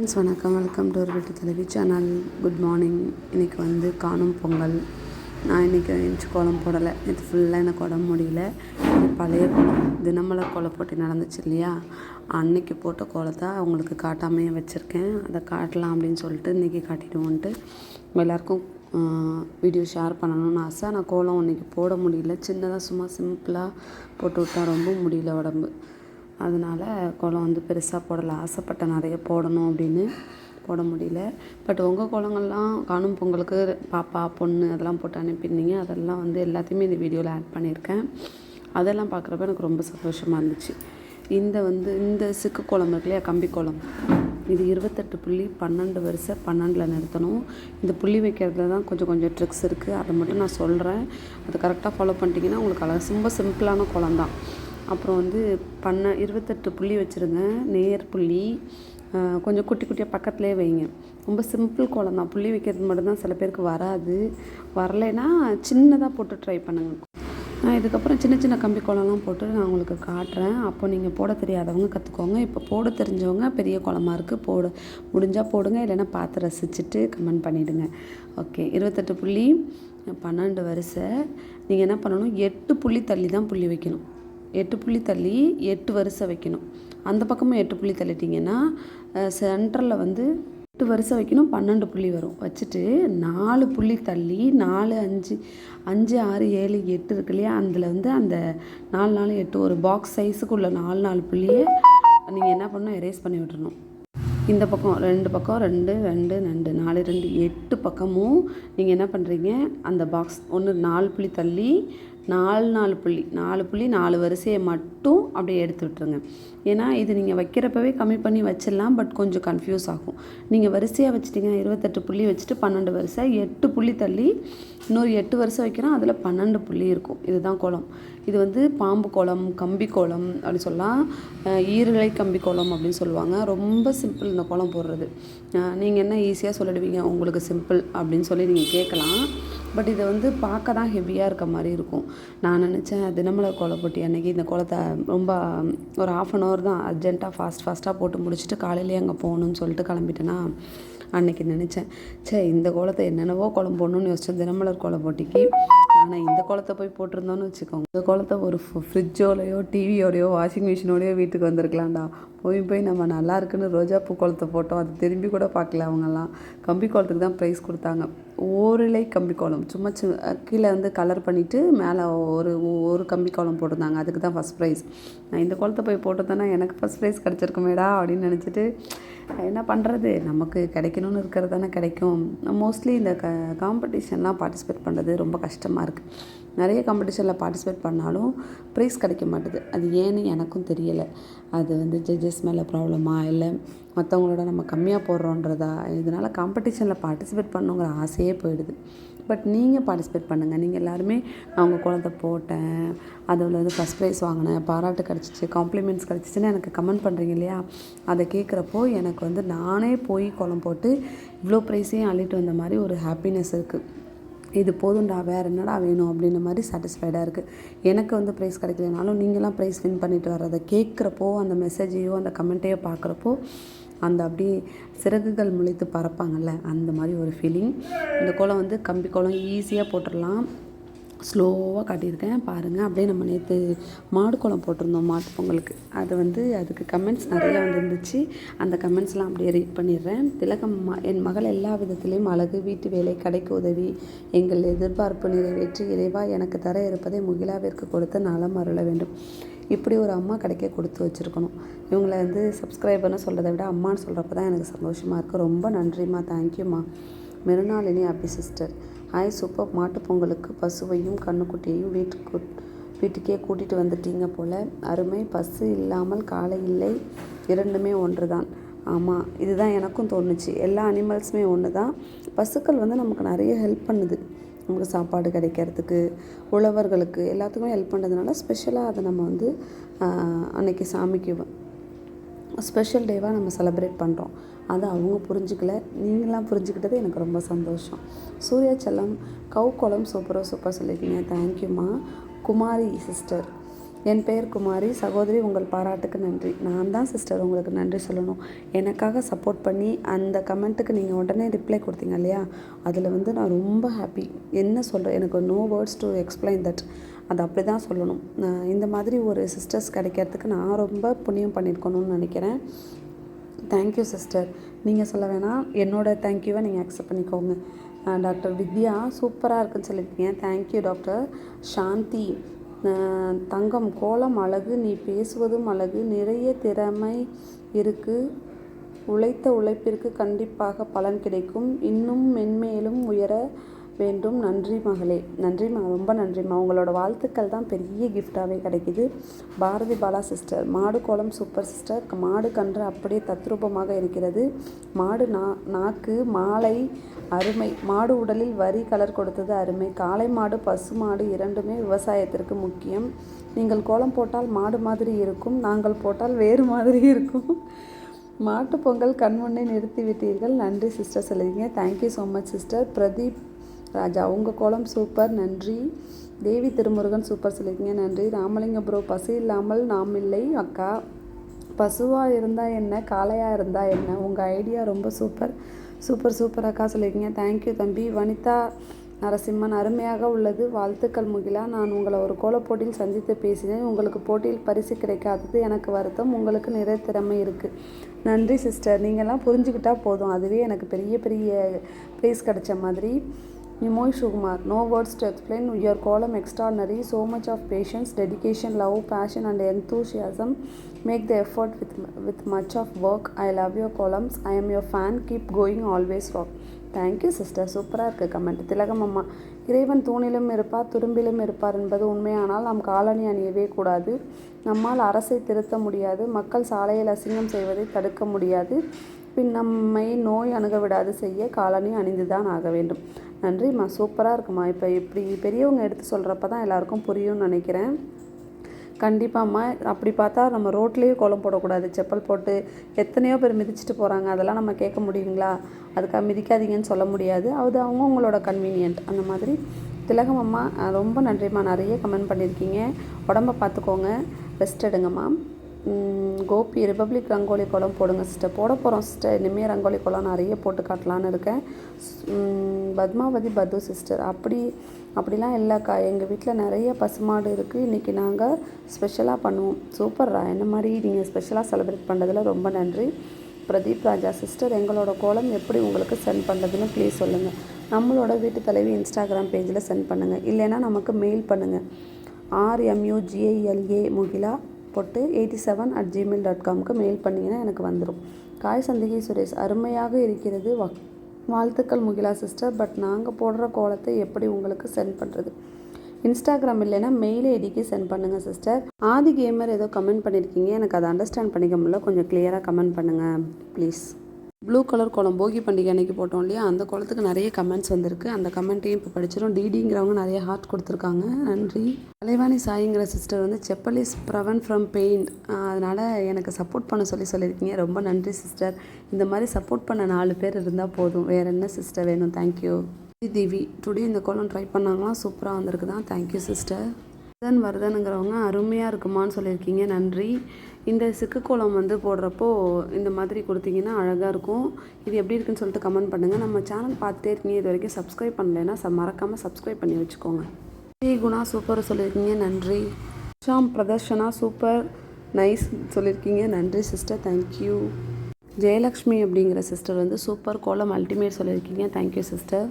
Friends வணக்கம். Welcome to ஒரு வீட்டு தலைவி சேனல். Good morning. இன்றைக்கி வந்து காணும் பொங்கல். நான் இன்றைக்கி இன்ச்சு கோலம் போடலை. இது ஃபுல்லாக எனக்கு உடம்பு முடியல. பழைய கோலம். தினமலை கோலம் போட்டி நடந்துச்சு இல்லையா? அன்னைக்கு போட்ட கோலத்தை அவங்களுக்கு காட்டாமையே வச்சுருக்கேன். அதை காட்டலாம் அப்படின்னு சொல்லிட்டு இன்றைக்கி காட்டிடுவோன்ட்டு எல்லாேருக்கும் வீடியோ ஷேர் பண்ணணும்னு ஆசை. ஆனால் கோலம் இன்றைக்கி போட முடியல. சின்னதாக சும்மா சிம்பிளாக போட்டு விட்டா ரொம்ப முடியல உடம்பு. அதனால் குளம் வந்து பெருசாக போடலை. ஆசைப்பட்டேன் நிறைய போடணும் அப்படின்னு போட முடியல. பட் உங்கள் குளங்கள்லாம் காணும் பொங்கலுக்கு பாப்பா பொண்ணு அதெல்லாம் போட்டு அனுப்பியிருந்தீங்க. அதெல்லாம் வந்து எல்லாத்தையுமே இந்த வீடியோவில் ஆட் பண்ணியிருக்கேன். அதெல்லாம் பார்க்குறப்ப எனக்கு ரொம்ப சந்தோஷமாக இருந்துச்சு. இந்த வந்து இந்த சிக்கு குளம் இருக்கு இல்லையா கம்பி குளம். இது இருபத்தெட்டு புள்ளி பன்னெண்டு வருஷம் பன்னெண்டில் நிறுத்தணும். இந்த புள்ளி வைக்கிறதுல தான் கொஞ்சம் கொஞ்சம் ட்ரிக்ஸ் இருக்குது அதை மட்டும் நான் சொல்கிறேன் அதை கரெக்டாக ஃபாலோ பண்ணிட்டீங்கன்னா உங்களுக்கு அழகாக ரொம்ப சிம்பிளான குளம் தான். அப்புறம் வந்து பண்ண இருபத்தெட்டு புள்ளி வச்சுருங்க நேர் புள்ளி. கொஞ்சம் குட்டி குட்டியாக பக்கத்துலேயே வைங்க. ரொம்ப சிம்பிள் கோலம் தான். புள்ளி வைக்கிறது மட்டும்தான் சில பேருக்கு வராது. வரலைன்னா சின்னதாக போட்டு ட்ரை பண்ணுங்கள் நான் இதுக்கப்புறம் சின்ன சின்ன கம்பி கோலம்லாம் போட்டு நான் உங்களுக்கு காட்டுறேன். அப்போ நீங்கள் போட தெரியாதவங்க கற்றுக்கோங்க இப்போ போட தெரிஞ்சவங்க பெரிய குளமாக இருக்குது போட. முடிஞ்சால் போடுங்க இல்லைன்னா பார்த்து ரசிச்சுட்டு கமெண்ட் பண்ணிவிடுங்க ஓகே இருபத்தெட்டு புள்ளி பன்னெண்டு வரிசை. நீங்கள் என்ன பண்ணணும்? எட்டு புள்ளி தள்ளி தான் புள்ளி வைக்கணும். எட்டு புள்ளி தள்ளி எட்டு வரிசை வைக்கணும். அந்த பக்கமும் எட்டு புள்ளி தள்ளிட்டிங்கன்னா சென்டரில் வந்து எட்டு வரிசை வைக்கணும் பன்னெண்டு புள்ளி வரும். வச்சுட்டு நாலு புள்ளி தள்ளி நாலு அஞ்சு அஞ்சு ஆறு ஏழு எட்டு இருக்கு இல்லையா? அதில் வந்து அந்த நாலு நாலு எட்டு ஒரு பாக்ஸ் சைஸுக்குள்ள நாலு நாலு புள்ளியை நீங்கள் என்ன பண்ணணும்? எரேஸ் பண்ணி விட்டுறணும். இந்த பக்கம் ரெண்டு பக்கம் ரெண்டு ரெண்டு ரெண்டு நாலு ரெண்டு எட்டு பக்கமும் நீங்கள் என்ன பண்ணுறீங்க அந்த பாக்ஸ் ஒன்று நாலு புள்ளி தள்ளி நாலு நாலு புள்ளி. நாலு புள்ளி நாலு வரிசையை மட்டும் அப்படியே எடுத்து விட்டுருங்க. ஏன்னா இது நீங்கள் வைக்கிறப்பவே கம்மி பண்ணி வச்சிடலாம் பட் கொஞ்சம் கன்ஃபியூஸ் ஆகும். நீங்கள் வரிசையாக வச்சுட்டிங்கன்னா இருபத்தெட்டு புள்ளி வச்சுட்டு பன்னெண்டு வரிசை எட்டு புள்ளி தள்ளி இன்னொரு எட்டு வரிசை வைக்கிறோம் அதில் பன்னெண்டு புள்ளி இருக்கும். இதுதான் குளம். இது வந்து பாம்பு கோலம் கம்பி கோலம் அப்படின்னு சொல்லலாம். ஈரலை கம்பி கோலம் அப்படின்னு சொல்லுவாங்க. ரொம்ப சிம்பிள் இந்த கோலம் போடுறது. நீங்கள் என்ன ஈஸியாக சொல்லிடுவீங்க? உங்களுக்கு சிம்பிள் அப்படின்னு சொல்லி நீங்கள் கேட்கலாம். பட் இதை வந்து பார்க்க தான் ஹெவியாக இருக்க மாதிரி இருக்கும். நான் நினச்சேன் தினமலர் கோலம் போட்டி அன்றைக்கி இந்த கோலத்தை ரொம்ப ஒரு ஆஃப் அன் ஹவர் தான் அர்ஜென்ட்டாக ஃபாஸ்ட் ஃபாஸ்ட்டாக போட்டு முடிச்சுட்டு காலையிலேயே அங்கே போகணுன்னு சொல்லிட்டு கிளம்பிட்டேன்னா அன்னைக்கு நினச்சேன். ச்சே இந்த கோலத்தை என்னென்னவோ கோலம் போடணும்னு யோசிச்சேன். தினமலர் கோலம் போட்டிக்கு ஆனால் இந்த குளத்தை போய் போட்டிருந்தோன்னு வச்சுக்கோங்க. இந்த குளத்தை ஒரு ஃப்ரிட்ஜோலையோ டிவியோடையோ வாஷிங் மிஷினோடையோ வீட்டுக்கு வந்திருக்கலாம்டா. போய் போய் நம்ம நல்லா இருக்குன்னு ரோஜா பூ குளத்தை போட்டோம். அது திரும்பி கூட பார்க்கல அவங்கெல்லாம். கம்பி குளத்துக்கு தான் ப்ரைஸ் கொடுத்தாங்க. ஓரிலை கம்பி கோலம். சும்மா சி கீழே வந்து கலர் பண்ணிவிட்டு மேலே ஒரு ஒரு கம்பி கோலம் போட்டிருந்தாங்க. அதுக்கு தான் ஃபஸ்ட் ப்ரைஸ் நான் இந்த கோலத்தை போய் போட்டதானே எனக்கு ஃபஸ்ட் ப்ரைஸ் கிடச்சிருக்குமேடா அப்படின்னு நினச்சிட்டு என்ன பண்ணுறது நமக்கு கிடைக்கணும்னு இருக்கிறது தானே கிடைக்கும். மோஸ்ட்லி இந்த க காம்படிஷன்லாம் பார்ட்டிசிபேட் பண்ணுறது ரொம்ப கஷ்டமாக இருக்குது நிறைய காம்படிஷனில் பார்ட்டிசிபேட் பண்ணாலும் ப்ரைஸ் கிடைக்க மாட்டுது. அது ஏன்னு எனக்கும் தெரியலை. அது வந்து ஜட்ஜஸ் மேலே ப்ராப்ளமா இல்லை மற்றவங்களோட நம்ம கம்மியாக போடுறோன்றதா? இதனால் காம்படிஷனில் பார்ட்டிசிபேட் பண்ணுங்கிற ஆசையே போயிடுது. பட் நீங்கள் பார்ட்டிசிபேட் பண்ணுங்கள் நீங்கள் எல்லாருமே நான் உங்கள் குழந்தை போட்டேன். அதில் வந்து ஃபஸ்ட் ப்ரைஸ் வாங்கினேன். பாராட்டு கிடச்சிச்சு. காம்ப்ளிமெண்ட்ஸ் கிடச்சிச்சின்னு எனக்கு கமெண்ட் பண்ணுறீங்க இல்லையா? அதை கேட்குறப்போ எனக்கு வந்து நானே போய் குளம் போட்டு இவ்வளோ ப்ரைஸையும் அள்ளிட்டு வந்த மாதிரி ஒரு ஹாப்பினஸ் இருக்குது இது போதும்டா வேறு என்னடா வேணும் அப்படின்ற மாதிரி சாட்டிஸ்ஃபைடாக இருக்குது எனக்கு வந்து ப்ரைஸ் கிடைக்கலனாலும் நீங்களாம் ப்ரைஸ் வின் பண்ணிட்டு வர்றதை கேட்குறப்போ அந்த மெசேஜையோ அந்த கமெண்ட்டையோ பார்க்குறப்போ அந்த அப்படியே சிறகுகள் முளைத்து பறப்பாங்கல்ல அந்த மாதிரி ஒரு ஃபீலிங் இந்த கோலம் வந்து கம்பி கோலம் ஈஸியாக போட்டுடலாம் ஸ்லோவாக காட்டியிருக்கேன். பாருங்கள் அப்படியே நம்ம நேற்று மாடு குளம் போட்டிருந்தோம் மாட்டு பொங்கலுக்கு. அது வந்து அதுக்கு கமெண்ட்ஸ் நிறையா வந்துருந்துச்சு. அந்த கமெண்ட்ஸ்லாம் அப்படியே ரீட் பண்ணிடுறேன். திலகம் ம- என் மகள் எல்லா விதத்திலையும் அழகு வீட்டு வேலை கடைக்கு உதவி எங்கள் எதிர்பார்ப்பு நிறைவேற்றி இறைவா எனக்கு தர இருப்பதை முகிலாவிற்கு கொடுத்து நலம் அருள வேண்டும். இப்படி ஒரு அம்மா கிடைக்க கொடுத்து வச்சுருக்கணும். இவங்களை வந்து சப்ஸ்கிரைபர்னு சொல்கிறத விட அம்மான்னு சொல்கிறப்ப தான் எனக்கு சந்தோஷமாக இருக்குது ரொம்ப நன்றிம்மா தேங்க்யூம்மா Mrunalini Abhi sister hi super மாட்டுப் பொங்கலுக்கு பசுவையும் கண்ணுக்குட்டியையும் வீட்டுக்கு வீட்டுக்கே கூட்டிகிட்டு வந்துட்டீங்க போல். அருமை பசு இல்லாமல் காலை இல்லை. இரண்டுமே ஒன்று தான் ஆமாம் இதுதான் எனக்கும் தோணுச்சு. எல்லா அனிமல்ஸுமே ஒன்று தான் பசுக்கள் வந்து நமக்கு நிறைய ஹெல்ப் பண்ணுது. நமக்கு சாப்பாடு கிடைக்கிறதுக்கு உழவர்களுக்கு எல்லாத்துக்குமே ஹெல்ப் பண்ணுறதுனால ஸ்பெஷலாக அதை நம்ம வந்து அன்னைக்கு சாமிக்கு ஸ்பெஷல் டேவாக நம்ம செலப்ரேட் பண்ணுறோம் அதை அவங்க புரிஞ்சுக்கல. நீங்களாம் புரிஞ்சுக்கிட்டது எனக்கு ரொம்ப சந்தோஷம். சூர்யா செல்லம் கவு சூப்பராக சூப்பராக சொல்லியிருக்கீங்க. தேங்க்யூம்மா குமாரி சிஸ்டர் என் பெயர் குமாரி. சகோதரி உங்கள் பாராட்டுக்கு நன்றி. நான் தான் சிஸ்டர் உங்களுக்கு நன்றி சொல்லணும். எனக்காக சப்போர்ட் பண்ணி அந்த கமெண்ட்டுக்கு நீங்கள் உடனே ரிப்ளை கொடுத்தீங்க இல்லையா? அதில் வந்து நான் ரொம்ப ஹாப்பி என்ன சொல்கிறேன் எனக்கு no words to explain that அது அப்படி தான் சொல்லணும். நான் இந்த மாதிரி ஒரு சிஸ்டர்ஸ் கிடைக்கிறதுக்கு நான் ரொம்ப புண்ணியம் பண்ணியிருக்கணும்னு நினைக்கிறேன். தேங்க்யூ சிஸ்டர் நீங்கள் சொல்ல வேணாம். என்னோட தேங்க்யூவை நீங்கள் அக்செப்ட் பண்ணிக்கோங்க. டாக்டர் வித்யா சூப்பராக இருக்குன்னு சொல்லியிருக்கீங்க. தேங்க்யூ டாக்டர் சாந்தி தங்கம் கோலம் அழகு நீ பேசுவதும் அழகு. நிறைய திறமை இருக்குது உழைத்த உழைப்பிற்கு கண்டிப்பாக பலன் கிடைக்கும். இன்னும் மென்மேலும் உயர வேண்டும். நன்றி மகளே. நன்றிம்மா ரொம்ப நன்றிம்மா உங்களோட வாழ்த்துக்கள் தான் பெரிய கிஃப்டாகவே கிடைக்குது. பாரதி பாலா சிஸ்டர் மாடு கோலம் சூப்பர் சிஸ்டர் மாடு கன்று அப்படியே தத்ரூபமாக இருக்கிறது. மாடு நா நாக்கு மாலை அருமை. மாடு உடலில் வரி கலர் கொடுத்தது அருமை. காளை மாடு பசு மாடு இரண்டுமே விவசாயத்திற்கு முக்கியம். நீங்கள் கோலம் போட்டால் மாடு மாதிரி இருக்கும். நாங்கள் போட்டால் வேறு மாதிரி இருக்கும். மாட்டுப்பொங்கல் கண்முன்னே நிறுத்தி விட்டீர்கள் நன்றி சிஸ்டர் சொல்லியிருக்கீங்க. Thank you so much sister Pradeep Raja உங்கள் கோலம் சூப்பர் நன்றி. தேவி திருமுருகன் சூப்பர் சொல்லியிருக்கீங்க நன்றி. ராமலிங்க ப்ரோ பசு இல்லாமல் நாம் இல்லை அக்கா. பசுவாக இருந்தால் என்ன காளையாக இருந்தால் என்ன? உங்கள் ஐடியா ரொம்ப சூப்பர் சூப்பர் சூப்பர் அக்கா சொல்லியிருக்கீங்க. தேங்க்யூ தம்பி. வனிதா நரசிம்மன் அருமையாக உள்ளது. வாழ்த்துக்கள் முகிலா. நான் உங்களை ஒரு கோலப் போட்டியில் சந்தித்து பேசினேன். உங்களுக்கு போட்டியில் பரிசு கிடைக்காதது எனக்கு வருத்தம். உங்களுக்கு நிறைய திறமை இருக்குது நன்றி சிஸ்டர் நீங்கள்லாம் புரிஞ்சுக்கிட்டா போதும். அதுவே எனக்கு பெரிய பெரிய ப்ரைஸ் கிடைச்ச மாதிரி. Nimoy Sukumar no words to explain. Your kolam extraordinary so much of patience dedication love passion and enthusiasm. Make the effort with with much of work I love your kolams I am your fan keep going always rock thank you sister சூப்பராக இருக்குது comment திலகம் அம்மா இறைவன் தூணிலும் இருப்பார் துரும்பிலும் இருப்பார் என்பது உண்மையானால் நாம் காலணி அணியவே கூடாது. நம்மால் அரசை திருத்த முடியாது. மக்கள் சாலையில் அசிங்கம் செய்வதை தடுக்க முடியாது. பின் நம்மை நோய் அணுக விடாது செய்ய காலணி அணிந்து தான் ஆக வேண்டும். நன்றிம்மா சூப்பராக இருக்குமா? இப்போ இப்படி பெரியவங்க எடுத்து சொல்கிறப்ப தான் எல்லாருக்கும் புரியும்னு நினைக்கிறேன். கண்டிப்பாம்மா அப்படி பார்த்தா நம்ம ரோட்லேயே கோலம் போடக்கூடாது. செப்பல் போட்டு எத்தனையோ பேர் மிதிச்சிட்டு போகிறாங்க அதெல்லாம் நம்ம கேட்க முடியுங்களா? அதுக்காக மிதிக்காதீங்கன்னு சொல்ல முடியாது. அது அவங்கவுங்களோட கன்வீனியன்ட் அந்த மாதிரி. திலகம் அம்மா ரொம்ப நன்றிம்மா. நிறைய கமெண்ட் பண்ணியிருக்கீங்க. உடம்ப பார்த்துக்கோங்க. ரெஸ்ட் எடுங்கம்மா கோபி ரிப்பப்ளிக் ரங்கோலி கோலம் போடுங்க சிஸ்டர். போட போகிறோம் சிஸ்டர். இனிமேல் ரங்கோலி கோலம் நிறைய போட்டு காட்டலான்னு இருக்கேன். பத்மாவதி பத்து சிஸ்டர். அப்படி அப்படிலாம் இல்லைக்கா. எங்கள் வீட்டில் நிறைய பசுமாடு இருக்குது இன்றைக்கி நாங்கள் ஸ்பெஷலாக பண்ணுவோம். சூப்பர்ரா. என்ன மாதிரி நீங்கள் ஸ்பெஷலாக செலிப்ரேட் பண்ணுறதுல ரொம்ப நன்றி. பிரதீப் ராஜா சிஸ்டர் எங்களோட கோலம் எப்படி உங்களுக்கு சென்ட் பண்ணுறதுன்னு ப்ளீஸ் சொல்லுங்கள் நம்மளோட வீட்டு தலைவி இன்ஸ்டாகிராம் பேஜில் சென்ட் பண்ணுங்கள் இல்லைன்னா நமக்கு மெயில் பண்ணுங்கள் ஆர்எம்யூஜிஐஎல்ஏ முகிலா போட்டு eighty seven at Gmail dot காம்க்கு mail பண்ணிங்கன்னா எனக்கு வந்துடும் காய் சந்திகை சுரேஷ் அருமையாக இருக்கிறது. வா வாழ்த்துக்கள் முகிலா சிஸ்டர் பட் நாங்கள் போடுற கோலத்தை எப்படி உங்களுக்கு சென்ட் பண்ணுறது இன்ஸ்டாகிராம் இல்லைன்னா மெயில் ஐடிக்கு சென்ட் பண்ணுங்கள் சிஸ்டர் ஆதி கேமர் ஏதோ கமெண்ட் பண்ணியிருக்கீங்க எனக்கு அதை அண்டர்ஸ்டாண்ட் பண்ணிக்க முடியல. கொஞ்சம் கிளியராக கமெண்ட் பண்ணுங்கள் ப்ளீஸ் ப்ளூ கலர் குளம் போகி பண்டிகை அன்னைக்கு போட்டோம் இல்லையா? அந்த கோலத்துக்கு நிறைய கமெண்ட்ஸ் வந்திருக்கு. அந்த கமெண்ட்டையும் இப்போ படிச்சிடும் டிடிங்கிறவங்க நிறைய ஹார்ட் கொடுத்துருக்காங்க. நன்றி. கலைவாணி சாய்ங்கிற சிஸ்டர் வந்து chappal is brown from pain அதனால் எனக்கு சப்போர்ட் பண்ண சொல்லி சொல்லியிருக்கீங்க. ரொம்ப நன்றி சிஸ்டர் இந்த மாதிரி சப்போர்ட் பண்ண நாலு பேர் இருந்தால் போதும். வேறு என்ன சிஸ்டர் வேணும்? தேங்க்யூ தேவி டுடே இந்த குளம் ட்ரை பண்ணாங்களாம். சூப்பராக வந்திருக்கு தான் தேங்க்யூ சிஸ்டர் வரதன் வரதனுங்கிறவங்க அருமையாக இருக்குமான்னு சொல்லியிருக்கீங்க. நன்றி. இந்த சிக்கு கோலம் வந்து போடுறப்போ இந்த மாதிரி கொடுத்தீங்கன்னா அழகாக இருக்கும். இது எப்படி இருக்குன்னு சொல்லிட்டு கமெண்ட் பண்ணுங்கள் நம்ம சேனல் பார்த்துட்டே இருக்கீங்க. இது வரைக்கும் சப்ஸ்கிரைப் பண்ணலைன்னா ச மறக்காமல் சப்ஸ்கிரைப் பண்ணி வச்சுக்கோங்க. ஸ்ரீ குணா சூப்பர் சொல்லியிருக்கீங்க. நன்றி. ஷாம் பிரதர்ஷனா சூப்பர் நைஸ் சொல்லியிருக்கீங்க. நன்றி சிஸ்டர் தேங்க்யூ ஜெயலக்ஷ்மி அப்படிங்கிற சிஸ்டர் வந்து சூப்பர் கோலம் அல்டிமேட் சொல்லியிருக்கீங்க. தேங்க்யூ சிஸ்டர்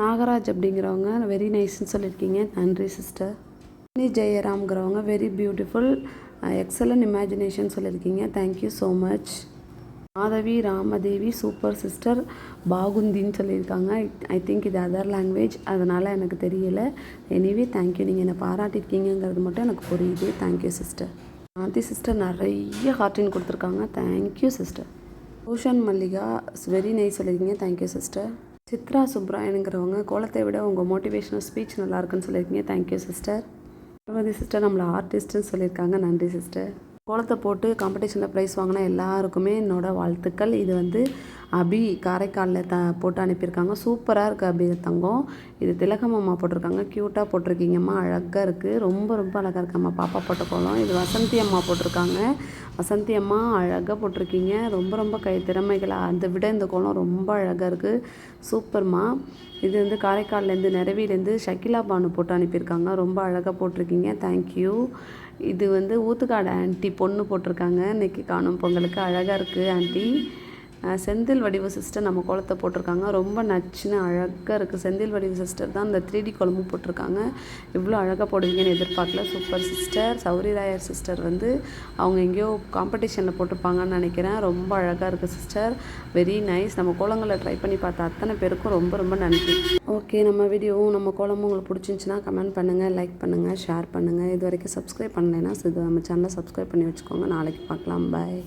நாகராஜ் அப்படிங்கிறவங்க வெரி நைஸ்ன்னு சொல்லியிருக்கீங்க. நன்றி சிஸ்டர் ஜெயராம்ங்கிறவங்க வெரி பியூட்டிஃபுல் எக்ஸலன்ட் இமேஜினேஷன் சொல்லியிருக்கீங்க. Thank you so much Madhavi Ramadevi super sister பாகுந்தின்னு சொல்லியிருக்காங்க. ஐ திங்க் இது அதர் லாங்குவேஜ் அதனால் எனக்கு தெரியலை. எனிவே தேங்க்யூ நீங்கள் என்னை பாராட்டியிருக்கீங்கிறது மட்டும் எனக்கு புரியுது. Thank you sister Anthi sister நிறைய ஹார்டின் கொடுத்துருக்காங்க. Thank you sister Bhushan Mallika very nice சொல்லியிருக்கீங்க. தேங்க்யூ சிஸ்டர் சித்ரா சுப்ராயனுங்கிறவங்க கோலத்தை விட உங்கள் மோட்டிவேஷனல் ஸ்பீச் நல்லா இருக்குன்னு சொல்லியிருக்கீங்க. தேங்க்யூ சிஸ்டர் பார்வதி சிஸ்டர் நம்மளை ஆர்டிஸ்ட்டுன்னு சொல்லியிருக்காங்க. நன்றி சிஸ்டர் கோலத்தை போட்டு காம்படிஷனில் ப்ரைஸ் வாங்கின எல்லாருக்குமே என்னோடய வாழ்த்துக்கள். இது வந்து அபி காரைக்காலில் த போட்டு அனுப்பியிருக்காங்க. சூப்பராக இருக்குது அபி தங்கம். இது திலகமம்மா போட்டிருக்காங்க. க்யூட்டாக போட்டிருக்கீங்கம்மா. அழகாக இருக்குது ரொம்ப ரொம்ப அழகாக இருக்கும்மா பாப்பா போட்ட கோலம் இது வசந்தி அம்மா போட்டிருக்காங்க. வசந்தி அம்மா அழகாக போட்டிருக்கீங்க. ரொம்ப ரொம்ப கை திறமைகளை அதை விட இந்த கோலம் ரொம்ப அழகாக இருக்குது சூப்பர்மா. இது வந்து காரைக்கால்லேருந்து நிறவிலேருந்து ஷக்கிலா பானு போட்டு அனுப்பியிருக்காங்க. ரொம்ப அழகாக போட்டிருக்கீங்க. தேங்க்யூ இது வந்து ஊத்துக்காடு ஆண்டி பொண்ணு போட்டிருக்காங்க. இன்னைக்கு காணும் பொங்கலுக்கு அழகாக இருக்குது ஆண்டி செந்தில் வடிவு சிஸ்டர் நம்ம கோலத்தை போட்டிருக்காங்க. ரொம்ப நச்சுன்னு அழகாக இருக்குது செந்தில் வடிவு சிஸ்டர் தான் இந்த த்ரீ டி குழம்பு போட்டிருக்காங்க. இவ்வளோ அழகாக போடுவீங்கன்னு எதிர்பார்க்கல. Super sister Sowri Rayar sister வந்து அவங்க எங்கேயோ காம்படிஷனில் போட்டிருப்பாங்கன்னு நினைக்கிறேன். ரொம்ப அழகாக இருக்குது சிஸ்டர் வெரி நைஸ் நம்ம கோலங்களை ட்ரை பண்ணி பார்த்த அத்தனை பேருக்கும் ரொம்ப ரொம்ப நன்றி. ஓகே நம்ம வீடியோவும் நம்ம கோலமும் உங்களுக்கு பிடிச்சிருந்துச்சின்னா கமெண்ட் பண்ணுங்கள் லைக் பண்ணுங்கள் ஷேர் பண்ணுங்கள் இது வரைக்கும் சப்ஸ்கிரைப் பண்ணலைன்னா நம்ம சேனலை சப்ஸ்கிரைப் பண்ணி வச்சுக்கோங்க. நாளைக்கு பார்க்கலாம். பாய்